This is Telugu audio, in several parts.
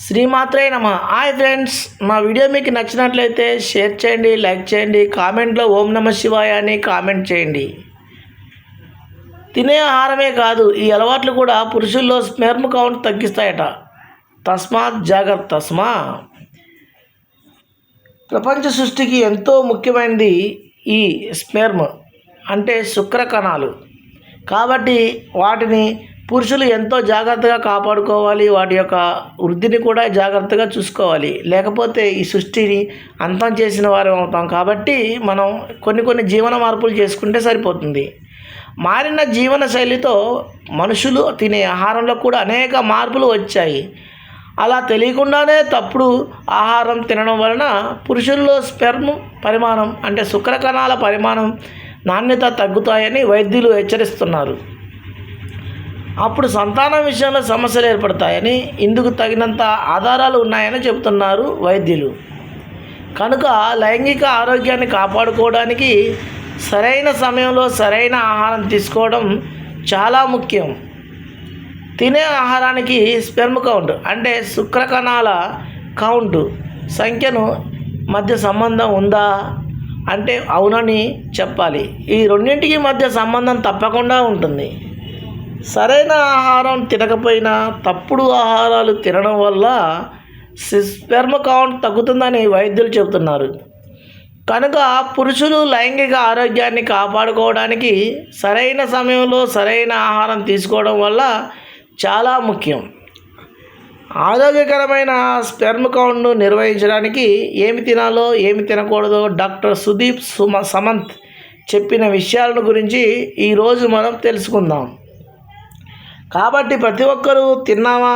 శ్రీమాత్రే నమ. హాయ్ ఫ్రెండ్స్ మా వీడియో మీకు నచ్చినట్లయితే షేర్ చేయండి లైక్ చేయండి కామెంట్లో ఓం నమ శివాయ అని కామెంట్ చేయండి. తినే ఆహారమే కాదు ఈ అలవాట్లు కూడా పురుషుల్లో స్మెర్మ్ కౌంట్ తగ్గిస్తాయట. తస్మాత్ జాగ్రత్త తస్మా. ప్రపంచ సృష్టికి ఎంతో ముఖ్యమైనది ఈ స్మెర్మ్ అంటే శుక్ర కణాలు కాబట్టి వాటిని పురుషులు ఎంతో జాగ్రత్తగా కాపాడుకోవాలి. వాటి యొక్క వృద్ధిని కూడా జాగ్రత్తగా చూసుకోవాలి. లేకపోతే ఈ సృష్టిని అంతం చేసిన వారు అవుతాం. కాబట్టి మనం కొన్ని కొన్ని జీవన మార్పులు చేసుకుంటే సరిపోతుంది. మారిన జీవన శైలితో మనుషులు తినే ఆహారంలో కూడా అనేక మార్పులు వచ్చాయి. అలా తెలియకుండానే తప్పుడు ఆహారం తినడం వలన పురుషుల్లో స్పెర్మ్ పరిమాణం అంటే శుక్ర కణాల పరిమాణం నాణ్యత తగ్గుతాయని వైద్యులు హెచ్చరిస్తున్నారు. అప్పుడు సంతానం విషయంలో సమస్యలు ఏర్పడతాయని ఇందుకు తగినంత ఆధారాలు ఉన్నాయని చెబుతున్నారు వైద్యులు. కనుక లైంగిక ఆరోగ్యాన్ని కాపాడుకోవడానికి సరైన సమయంలో సరైన ఆహారం తీసుకోవడం చాలా ముఖ్యం. తినే ఆహారానికి స్పెర్మ్ కౌంట్ అంటే శుక్రకణాల కౌంటు కౌంట్ సంఖ్యను మధ్య సంబంధం ఉందా అంటే అవునని చెప్పాలి. ఈ రెండింటికి మధ్య సంబంధం తప్పకుండా ఉంటుంది. సరైన ఆహారం తినకపోయినా తప్పుడు ఆహారాలు తినడం వల్ల స్పెర్మ్ కౌంట్ తగ్గుతుందని వైద్యులు చెబుతున్నారు. కనుక పురుషులు లైంగిక ఆరోగ్యాన్ని కాపాడుకోవడానికి సరైన సమయంలో సరైన ఆహారం తీసుకోవడం వల్ల చాలా ముఖ్యం. ఆరోగ్యకరమైన స్పెర్మ్ కౌంట్ను నిర్వహించడానికి ఏమి తినాలో ఏమి తినకూడదో డాక్టర్ సుదీప్ సుమ సమంత్ చెప్పిన విషయాలను గురించి ఈరోజు మనం తెలుసుకుందాం. కాబట్టి ప్రతి ఒక్కరూ తిన్నామా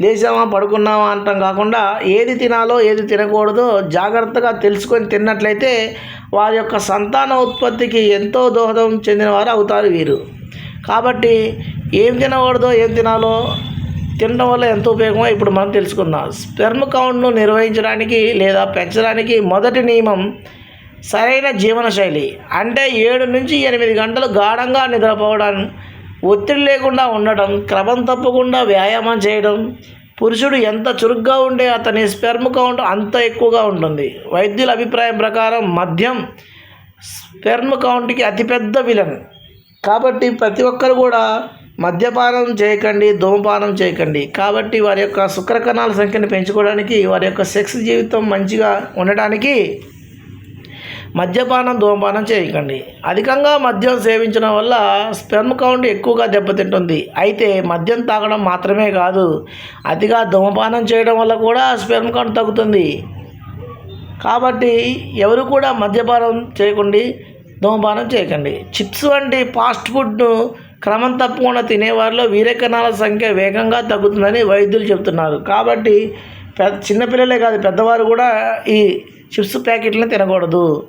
లేచామా పడుకున్నామా అంటాం కాకుండా ఏది తినాలో ఏది తినకూడదో జాగ్రత్తగా తెలుసుకొని తిన్నట్లయితే వారి యొక్క సంతాన ఉత్పత్తికి ఎంతో దోహదం చెందిన వారు అవుతారు వీరు. కాబట్టి ఏం తినకూడదో ఏం తినాలో తినడం వల్ల ఎంతో ఉపయోగమో ఇప్పుడు మనం తెలుసుకుందాం. స్పెర్మ్ కౌంట్ను నిర్వహించడానికి లేదా పెంచడానికి మొదటి నియమం సరైన జీవనశైలి. అంటే ఏడు నుంచి ఎనిమిది గంటలు గాఢంగా నిద్రపోవడం ఒత్తిడి లేకుండా ఉండడం క్రమం తప్పకుండా వ్యాయామం చేయడం పురుషుడు ఎంత చురుగ్గా ఉండే అతని స్పెర్మ్ కౌంట్ అంత ఎక్కువగా ఉంటుంది. వైద్యుల అభిప్రాయం ప్రకారం మద్యం స్పెర్మ్ కౌంట్కి అతిపెద్ద విలన్. కాబట్టి ప్రతి ఒక్కరు కూడా మద్యపానం చేయకండి ధూమపానం చేయకండి. కాబట్టి వారి యొక్క శుక్రకణాల సంఖ్యను పెంచుకోవడానికి వారి యొక్క సెక్స్ జీవితం మంచిగా ఉండడానికి మద్యపానం ధూమపానం చేయకండి. అధికంగా మద్యం సేవించడం వల్ల స్పెర్మ్ కౌంట్ ఎక్కువగా దెబ్బతింటుంది. అయితే మద్యం తాగడం మాత్రమే కాదు అతిగా ధూమపానం చేయడం వల్ల కూడా స్పెర్మ్ కౌంట్ తగ్గుతుంది. కాబట్టి ఎవరు కూడా మద్యపానం చేయకండి ధూమపానం చేయకండి. చిప్స్ వంటి ఫాస్ట్ ఫుడ్ను క్రమం తప్పకుండా తినేవారిలో వీరకణాల సంఖ్య వేగంగా తగ్గుతుందని వైద్యులు చెబుతున్నారు. కాబట్టి పెద్ద చిన్నపిల్లలే కాదు పెద్దవారు కూడా ఈ చిప్స్ ప్యాకెట్లను తినకూడదు.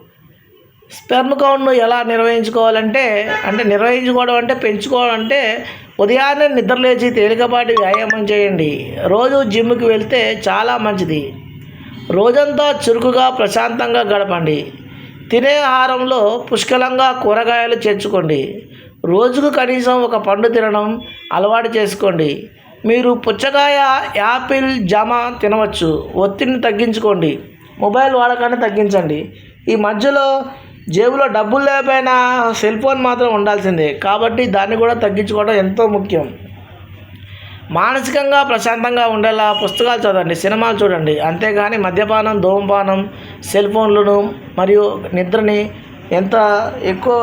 స్పెర్మ్ కౌంట్ను ఎలా నిర్వహించుకోవాలంటే అంటే నిర్వహించుకోవడం అంటే పెంచుకోవడం అంటే ఉదయాన్నే నిద్రలేచి తేలికపాటి వ్యాయామం చేయండి. రోజు జిమ్కి వెళ్తే చాలా మంచిది. రోజంతా చురుకుగా ప్రశాంతంగా గడపండి. తినే ఆహారంలో పుష్కలంగా కూరగాయలు చేర్చుకోండి. రోజుకు కనీసం ఒక పండు తినడం అలవాటు చేసుకోండి. మీరు పుచ్చకాయ యాపిల్ జామ తినవచ్చు. ఒత్తిడిని తగ్గించుకోండి. మొబైల్ వాడకాన్ని తగ్గించండి. ఈ మధ్యలో జేబులో డబ్బులు లేకపోయినా సెల్ ఫోన్ మాత్రం ఉండాల్సిందే. కాబట్టి దాన్ని కూడా తగ్గించుకోవడం ఎంతో ముఖ్యం. మానసికంగా ప్రశాంతంగా ఉండేలా పుస్తకాలు చదవండి సినిమాలు చూడండి. అంతేగాని మద్యపానం ధూమపానం సెల్ ఫోన్లను మరియు నిద్రని ఎంత ఎక్కువ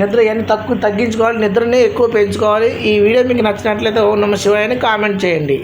నిద్ర ఎన్ని తక్కువ తగ్గించుకోవాలి నిద్రని ఎక్కువ పెంచుకోవాలి. ఈ వీడియో మీకు నచ్చినట్లయితే ఓ నమ్మ శివాయని కామెంట్ చేయండి.